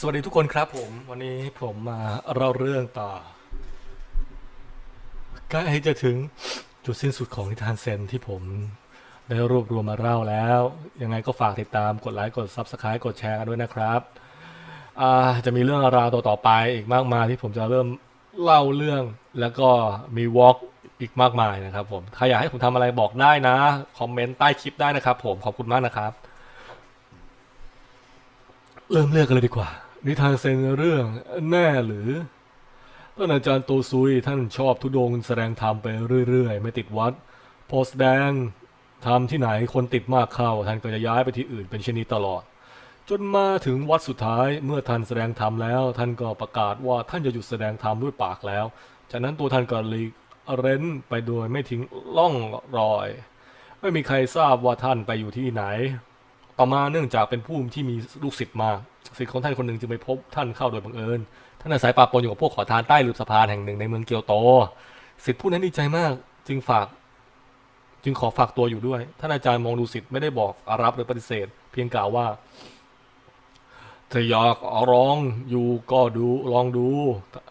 สวัสดีทุกคนครับผม วันนี้ผมมาเล่าเรื่องต่อใกล้จะถึงจุดสิ้นสุดของนิทานเซนที่ผมได้รวบรวมมาเล่าแล้ว ยังไงก็ฝากติดตามกดไลค์กด Subscribe กดแชร์กันด้วยนะครับจะมีเรื่องราวต่อๆไปอีกมากมายที่ผมจะเริ่มเล่าเรื่องแล้วก็มีวอล์กอีกมากมายนะครับผมใครอยากให้ผมทำอะไรบอกได้นะ คอมเมนต์ใต้คลิปได้นะครับผมขอบคุณมากนะครับ เริ่มเรื่องกันเลยดีกว่า นิทานเซนเรื่องแน่หรือท่านอาจารย์โตซุยท่านชอบทุดงแสดงธรรมไปเรื่อยๆ ไม่ติดวัด พอแสดงธรรมที่ไหนคนติดมากเข้า ท่านก็จะย้ายไปที่อื่นเป็นเช่นนี้ตลอด จนมาถึงวัดสุดท้ายเมื่อท่านแสดงธรรมแล้ว ท่านก็ประกาศว่าท่านจะหยุดแสดงธรรมด้วยปากแล้ว จากนั้นตัวท่านก็หลีกเร้นไปโดยไม่ทิ้งล่องรอย ไม่มีใครทราบว่าท่านไปอยู่ที่ไหน ต่อมาเนื่องจากเป็นผู้ที่มีลูกศิษย์มาก ศิษย์ของท่านคนหนึ่งจึงไปพบท่านเข้าโดยบังเอิญ ท่านอาศัยปะปนอยู่กับพวกขอทานใต้หลืบสะพานแห่งหนึ่งในเมืองเกียวโต ศิษย์ผู้นั้นดีใจมากจึงฝาก จึงขอฝากตัวอยู่ด้วย ท่านอาจารย์มองดูศิษย์ไม่ได้บอกรับหรือปฏิเสธ เพียงกล่าวว่าถ้าอยากร้องอยู่ก็ดูลองดู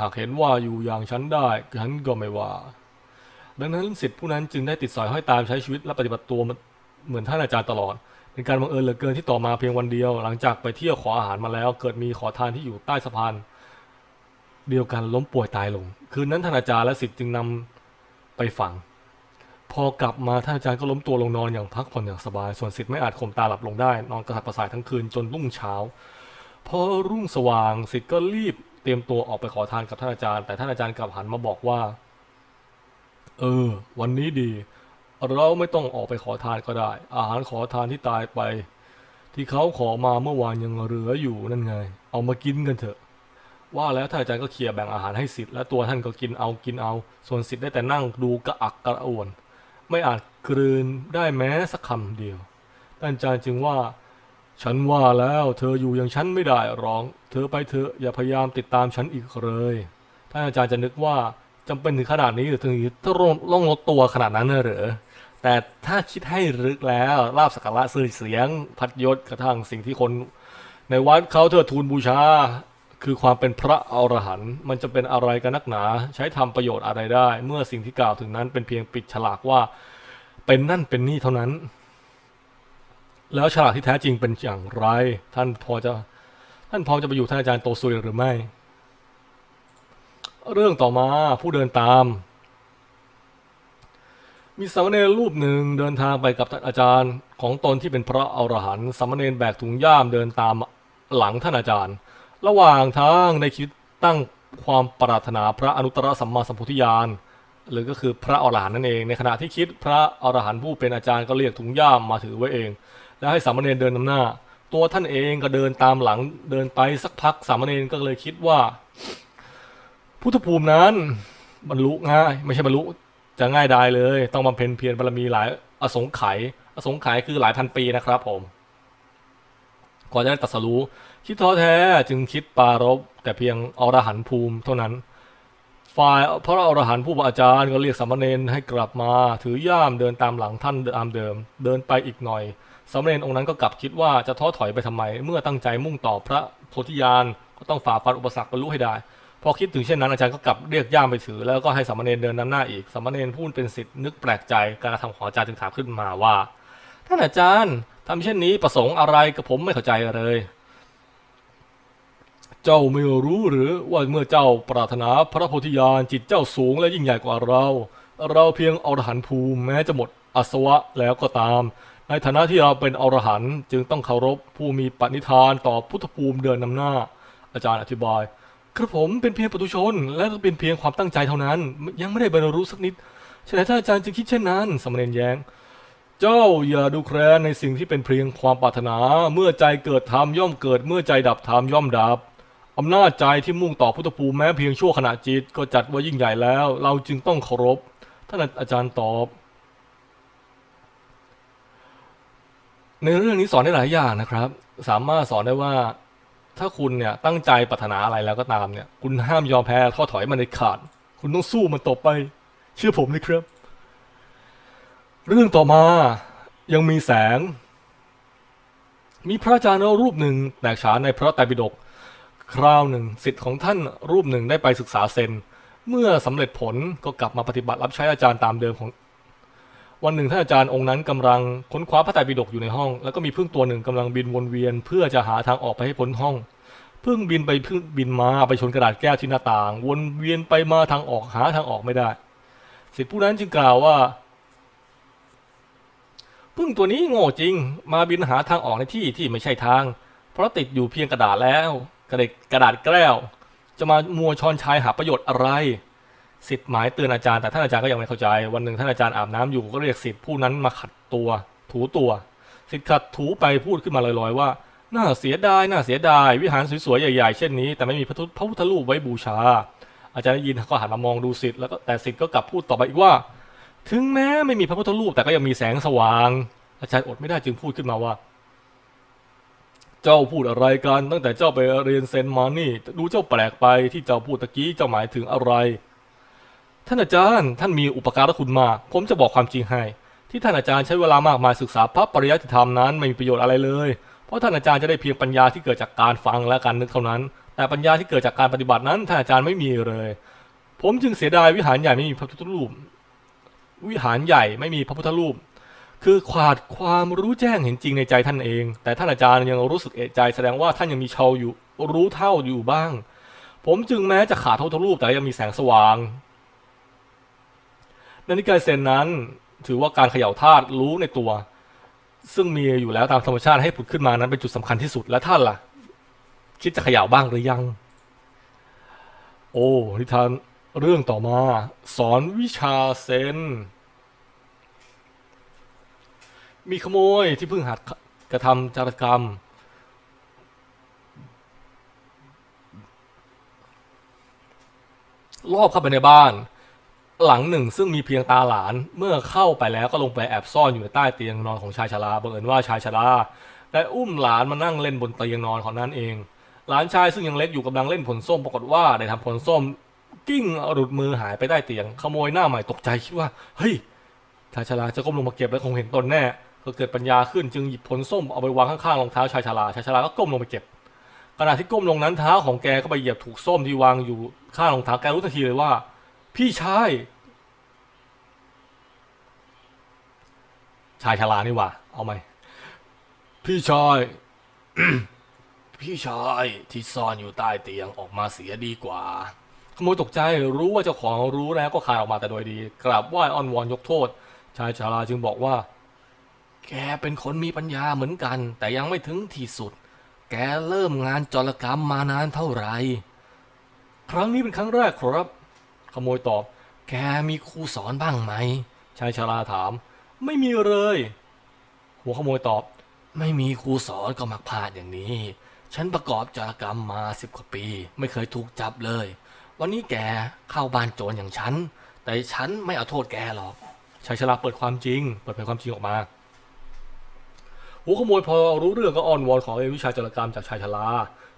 หากเห็นว่าอยู่อย่างฉันได้ฉันก็ไม่ว่า ดังนั้นศิษย์ผู้นั้นจึงได้ติดสอยห้อยตามใช้ชีวิตและปฏิบัติตัวเหมือนท่านอาจารย์ตลอด เป็นการบังเอิญเหลือเกินที่ต่อมาเพียงวันเดียว หลังจากไปเที่ยวขออาหารมาแล้ว เกิดมีขอทานที่อยู่ใต้สะพาน เดียวกันล้มป่วยตายลง คืนนั้นท่านอาจารย์และศิษย์จึงนำไปฝัง พอกลับมาท่านอาจารย์ก็ล้มตัวลงนอนอย่างพักผ่อนอย่างสบาย ส่วนศิษย์ไม่อาจข่มตาหลับลงได้ นอนกระสับกระส่ายทั้งคืนจนรุ่งเช้าพอรุ่งสว่างศิษย์ก็รีบเตรียมตัวออกไปขอทานกับท่านอาจารย์ แต่ท่านอาจารย์กลับหันมาบอกว่า เออ วันนี้ดี เราไม่ต้องออกไปขอทานก็ได้ อาหารขอทานที่ตายไป ที่เขาขอมาเมื่อวานยังเหลืออยู่นั่นไง เอามากินกันเถอะ ว่าแล้วท่านอาจารย์ก็เคลียร์แบ่งอาหารให้สิทธิ์และตัวท่านก็กินเอากินเอา ส่วนสิทธิ์ได้แต่นั่งดูกระอักกระอ่วน ไม่อาจกลืนได้แม้สักคำเดียวท่านอาจารย์จึงว่า ฉันว่าแล้วเธออยู่อย่างฉันไม่ได้ร้อง เธอไปเถอะอย่าพยายามติดตามฉันอีกเลยท่านอาจารย์จะนึกว่าจำเป็นถึงขนาดนี้หรือถึงต้องล่องลดตัวขนาดนั้นเหรอ แต่ถ้าคิดให้ลึกแล้วลาบสักการะสื่อเสียง พัดยศกระทั่งสิ่งที่คน ในวัดเขาเธอทูลบูชา คือความเป็นพระอรหันต์มันจะเป็นอะไรกันนักหนา ใช้ทำประโยชน์อะไรได้ เมื่อสิ่งที่กล่าวถึงนั้นเป็นเพียงปิดฉลากว่าเป็นนั่นเป็นนี่เท่านั้น แล้วฉลากที่แท้จริงเป็นอย่างไร ท่านพอจะท่านพอจะไปอยู่ท่านอาจารย์โตซุยหรือไม่ เรื่องต่อมาผู้เดินตาม มีสามเณรรูปหนึ่งเดินทางไปกับท่านอาจารย์ของตนที่เป็นพระอรหันต์สามเณรแบกถุงย่ามเดินตามหลังท่านอาจารย์ ระหว่างทางในคิดตั้งความปรารถนาพระอนุตตรสัมมาสัมพุทธญาณหรือก็คือพระอรหันต์นั่นเอง ในขณะที่คิดพระอรหันต์ผู้เป็นอาจารย์ก็เรียกถุงย่ามมาถือไว้เอง แล้วให้สามเณรเดินนำหน้า ตัวท่านเองก็เดินตามหลังเดินไปสักพักสามเณรก็เลยคิดว่า พุทธภูมินั้นบรรลุง่าย ไม่ใช่บรรลุ จะง่ายดายเลย ต้องบำเพ็ญเพียรบารมีหลายอสงไขยอสงไขยคือหลายพันปีนะครับผมก่อนจะได้ตรัสรู้คิดท้อแท้จึงคิดปารบแต่เพียงอรหันตภูมิเท่านั้น ฝ่ายพระอรหันต์ผู้เป็นอาจารย์ก็เรียกสามเณรให้กลับมา ถือย่ามเดินตามหลังท่านตามเดิม เดินไปอีกหน่อยสามเณรองค์นั้นก็กลับคิดว่าจะท้อถอยไปทำไม เมื่อตั้งใจมุ่งต่อพระโพธิญาณก็ต้องฝ่าฟันอุปสรรคบรรลุให้ได้ พอคิดถึงเช่นนั้นอาจารย์ก็กลับเรียกย่ามไปถือ แล้วก็ให้สามเณรเดินนำหน้าอีกสามเณรพูดเป็นสิทธิ์นึกแปลกใจการกระทำของอาจารย์จึงถามขึ้นมาว่าท่านอาจารย์ทำเช่นนี้ประสงค์อะไรกับผมไม่เข้าใจเลย เจ้าไม่รู้หรือว่าเมื่อเจ้าปรารถนาพระโพธิญาณจิตเจ้าสูงและยิ่งใหญ่กว่าเรา เราเพียงอรหันต์ภูมิแม้จะหมดอสวะแล้วก็ตาม ในฐานะที่เราเป็นอรหันต์จึงต้องเคารพผู้มีปณิธานต่อพุทธภูมิเดินนำหน้า อาจารย์อธิบาย กระผมเป็นเพียงปุถุชน และเป็นเพียงความตั้งใจเท่านั้น ยังไม่ได้บรรลุสักนิดฉะนั้นท่าอาจารย์จึงคิดเช่นนั้นสามเณรแย้ง เจ้าอย่าดูแคลนในสิ่งที่เป็นเพียงความปรารถนา เมื่อใจเกิดธรรมย่อมเกิด เมื่อใจดับธรรมย่อมดับอำนาจใจที่มุ่งต่อพุทธภูมิแม้เพียงชั่วขณะจิตก็จัดว่ายิ่งใหญ่แล้ว เราจึงต้องเคารพท่านอาจารย์ตอบ ในเรื่องนี้สอนได้หลายอย่างนะครับ สามารถสอนได้ว่า ถ้าคุณเนี่ยตั้งใจปรารถนาอะไรแล้วก็ตามเนี่ย คุณห้ามยอมแพ้ท้อถอยมันในขาด คุณต้องสู้มันต่อไป เชื่อผมเลยครับ เรื่องต่อมายังมีแสง มีพระอาจารย์รูปหนึ่งแตกฉานในพระไตรปิฎกคราวหนึ่งสิทธิ์ของท่านรูปหนึ่งได้ไปศึกษาเซน เมื่อสำเร็จผลก็กลับมาปฏิบัติรับใช้อาจารย์ตามเดิมของ วันหนึ่งท่านอาจารย์องค์นั้นกำลังค้นคว้าพระไตรปิฎกอยู่ในห้อง แล้วก็มีพึ่งตัวหนึ่งกำลังบินวนเวียน เพื่อจะหาทางออกไปให้พ้นห้องพึ่งบินไปพึ่งบินมาไปชนกระดาษแก้วที่หน้าต่าง วนเวียนไปมาทางออกหาทางออกไม่ได้สิทธิผู้นั้นจึงกล่าวว่าพึ่งตัวนี้โง่จริง มาบินหาทางออกในที่ที่ไม่ใช่ทาง เพราะติดอยู่เพียงกระดาษแล้ว กระดาษกระดาษแก้วจะมามัวชอนชายหาประโยชน์อะไร สิทธิ์หมายเตือนอาจารย์แต่ท่านอาจารย์ก็ยังไม่เข้าใจ วันหนึ่งท่านอาจารย์อาบน้ำอยู่ก็เรียกสิทธิ์ผู้นั้นมาขัดตัว ถูตัวสิทธิ์ขัดถูไปพูดขึ้นมาลอยๆว่าน่าเสียดายน่าเสียดาย วิหารสวยๆใหญ่ๆเช่นนี้แต่ไม่มีพระพุทธพระพุทธรูปไว้บูชา อาจารย์ได้ยินก็หันมามองดูสิทธิ์แล้วก็แต่สิทธิ์ก็กลับพูดต่อไปอีกว่า ถึงแม้ไม่มีพระพุทธรูปแต่ก็ยังมีแสงสว่าง อาจารย์อดไม่ได้จึงพูดขึ้นมาว่า เจ้าพูดอะไรกันตั้งแต่เจ้าไปเรียนเซนมานี่ ดูเจ้าแปลกไปที่เจ้าพูดตะกี้เจ้าหมายถึงอะไร ท่านอาจารย์ ท่านมีอุปการะคุณมาก ผมจะบอกความจริงให้ ที่ท่านอาจารย์ใช้เวลามากมายศึกษาพระปริยัติธรรมนั้นไม่มีประโยชน์อะไรเลย เพราะท่านอาจารย์จะได้เพียงปัญญาที่เกิดจากการฟังและการนึกเท่านั้น แต่ปัญญาที่เกิดจากการปฏิบัตินั้นท่านอาจารย์ไม่มีเลย ผมจึงเสียดายวิหารใหญ่ไม่มีพระพุทธรูป วิหารใหญ่ไม่มีพระพุทธรูป คือขาดความรู้แจ้งเห็นจริงในใจท่านเอง แต่ท่านอาจารย์ยังรู้สึกเอะใจ แสดงว่าท่านยังมีเชาวอยู่รู้เท่าอยู่บ้าง ผมจึงแม้จะขาดพระพุทธรูปแต่ยังมีแสงสว่าง ในนิกายเซนนั้น ถือว่าการเขย่าธาตุรู้ในตัว ซึ่งมีอยู่แล้วตามธรรมชาติให้ผุดขึ้นมานั้นเป็นจุดสำคัญที่สุดและท่านล่ะ คิดจะเขย่าบ้างหรือยัง โอ้นิทานเรื่องต่อมา สอนวิชาเซนมีขโมยที่เพิ่งหัดกระทำจารกรรม รอบเข้าไปในบ้าน หลังหนึ่งซึ่งมีเพียงตาหลานเมื่อเข้าไปแล้วก็ลงไปแอบซ่อนอยู่ใต้เตียงนอนของชายชราบังเอิญว่าชายชราได้อุ้มหลานมานั่งเล่นบนเตียงนอนของนั้นเอง หลานชายซึ่งยังเล็กอยู่กำลังเล่นผลส้มปรากฏว่าได้ทำผลส้มกิ้งหลุดมือหายไปใต้เตียง ขโมยหน้าใหม่ตกใจคิดว่าเฮ้ยชายชราจะก้มลงมาเก็บแล้วคงเห็นตนแน่ก็เกิดปัญญาขึ้นจึงหยิบผลส้มเอาไปวางข้างๆรองเท้าชายชราชายชราก็ก้มลงไปเก็บขณะที่ก้มลงนั้นเท้าของแกก็ไปเหยียบถูกส้มที่วางอยู่ข้างรองเท้าแกรู้ทันทีเลยว่า พี่ชาย ชายชรานี่ว่า เอาไหม พี่ชาย พี่ชายที่ซ่อนอยู่ใต้เตียงออกมาเสียดีกว่า ขโมยตกใจรู้ว่าเจ้าของรู้แล้วก็คายออกมาแต่โดยดี กราบไหว้อ้อนวอนยกโทษ ชายชราจึงบอกว่า แกเป็นคนมีปัญญาเหมือนกัน แต่ยังไม่ถึงที่สุด แกเริ่มงานจรกรรมมานานเท่าไหร่ ครั้งนี้เป็นครั้งแรกครับ ขโมยตอบ แกมีครูสอนบ้างไหม ชายชราถาม ไม่มีเลย หัวขโมยตอบ ไม่มีครูสอนก็มักพลาดอย่างนี้ ฉันประกอบจารกรรมมาสิบกว่าปี ไม่เคยถูกจับเลย วันนี้แกเข้าบ้านโจรอย่างฉัน แต่ฉันไม่เอาโทษแกหรอก ชายชราเปิดความจริง เปิดเผยความจริงออกมาหัวขโมยพอรู้เรื่องก็อ้อนวอนขอเรียนวิชาจารกรรมจากชายชรา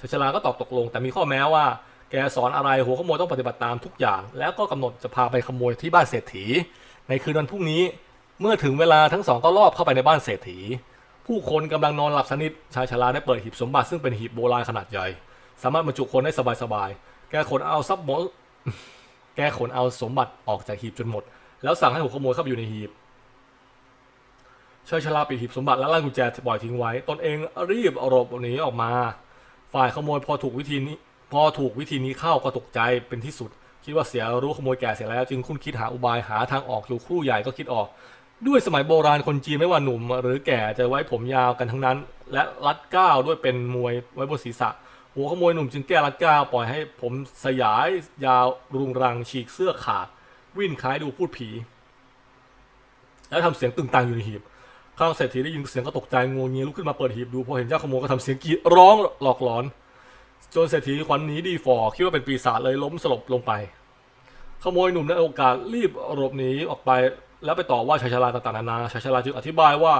ชายชราก็ตอบตกลง แต่มีข้อแม้ว่า แกสอนอะไรหัวขโมยต้องปฏิบัติตามทุกอย่าง แล้วก็กำหนดจะพาไปขโมยที่บ้านเศรษฐี ในคืนวันพรุ่งนี้เมื่อถึงเวลาทั้งสองก็ลอบเข้าไปในบ้านเศรษฐี ผู้คนกำลังนอนหลับสนิทชายชราได้เปิดหีบสมบัติซึ่งเป็นหีบโบราณขนาดใหญ่ สามารถบรรจุคนได้สบายๆแกขนเอาทรัพย์หมดแกขนเอาสมบัติออกจากหีบจนหมด แล้วสั่งให้หัวขโมยเข้าไปอยู่ในหีบชายชราปิดหีบสมบัติและลั่นกุญแจปล่อยทิ้งไว้ ตนเองรีบหลบหนีออกมา ฝ่ายขโมยพอถูกวิธีนี้ พอถูกวิธีนี้เข้าก็ตกใจเป็นที่สุด คิดว่าเสียรู้ขโมยแก่เสียแล้ว จึงคุ้นคิดหาอุบายหาทางออกอยู่ครู่ใหญ่ก็คิดออก ด้วยสมัยโบราณคนจีนไม่ว่าหนุ่ม หรือแก่จะไว้ผมยาวกันทั้งนั้น และรัดก้าวด้วยเป็นมวยไว้บนศีรษะ หัวขโมยหนุ่มจึงแก้รัดก้าวปล่อยให้ผมสยายยาวรุงรังฉีกเสื้อขาด วิ่นคล้ายดูพูดผี แล้วทำเสียงตึงตังอยู่ในหีบข้างเศรษฐีได้ยินเสียงก็ตกใจงวงเงียลุกขึ้นมาเปิดหีบดูพอเห็นเจ้าขโมยก็ทำเสียงกรีดร้องหลอกหลอน จนเศรษฐีขวัญหนีดีฝ่อคิดว่าเป็นปีศาจเลยล้มสลบลงไป ขโมยหนุ่มในโอกาสรีบหลบหนีออกไป แล้วไปต่อว่าชายชราต่างๆนานาชายชราจึงอธิบายว่า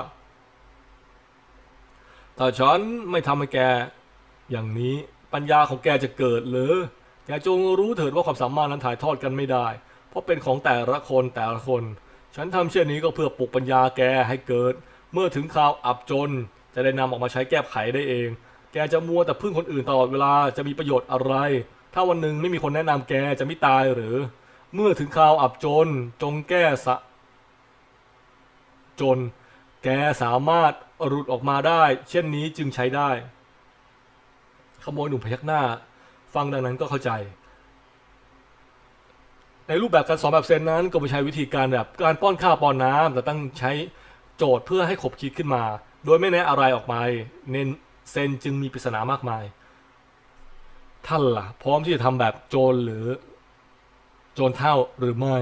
ถ้าฉันไม่ทำให้แกอย่างนี้ปัญญาของแกจะเกิดหรือ แกจงรู้เถิดว่าความสามารถนั้นถ่ายทอดกันไม่ได้ เพราะเป็นของแต่ละคนแต่ละคน ฉันทำเช่นนี้ก็เพื่อปลุกปัญญาแกให้เกิด เมื่อถึงคราวอับจนจะได้นำออกมาใช้แก้ไขได้เอง จะมัวแต่พึ่งคนอื่นตลอดเวลาจะมีประโยชน์อะไร ถ้าวันหนึ่งไม่มีคนแนะนำแกจะไม่ตายหรือ เมื่อถึงคราวอับจนจงแก้สะ จน แกสามารถหลุดออกมาได้ เช่นนี้จึงใช้ได้ ขโมยหนุ่มพยักหน้า ฟังดังนั้นก็เข้าใจ ในรูปแบบการสอนแบบเซนนั้น ก็ไม่ใช้วิธีการแบบการป้อนข้าวป้อนน้ำแต่ต้องใช้โจทย์เพื่อให้ขบคิดขึ้นมา โดยไม่แนะอะไรออกไปเน้น เซนจึงมีปริศนามากมาย ท่านล่ะ พร้อมที่จะทำแบบโจรหรือ โจรเท่าหรือไม่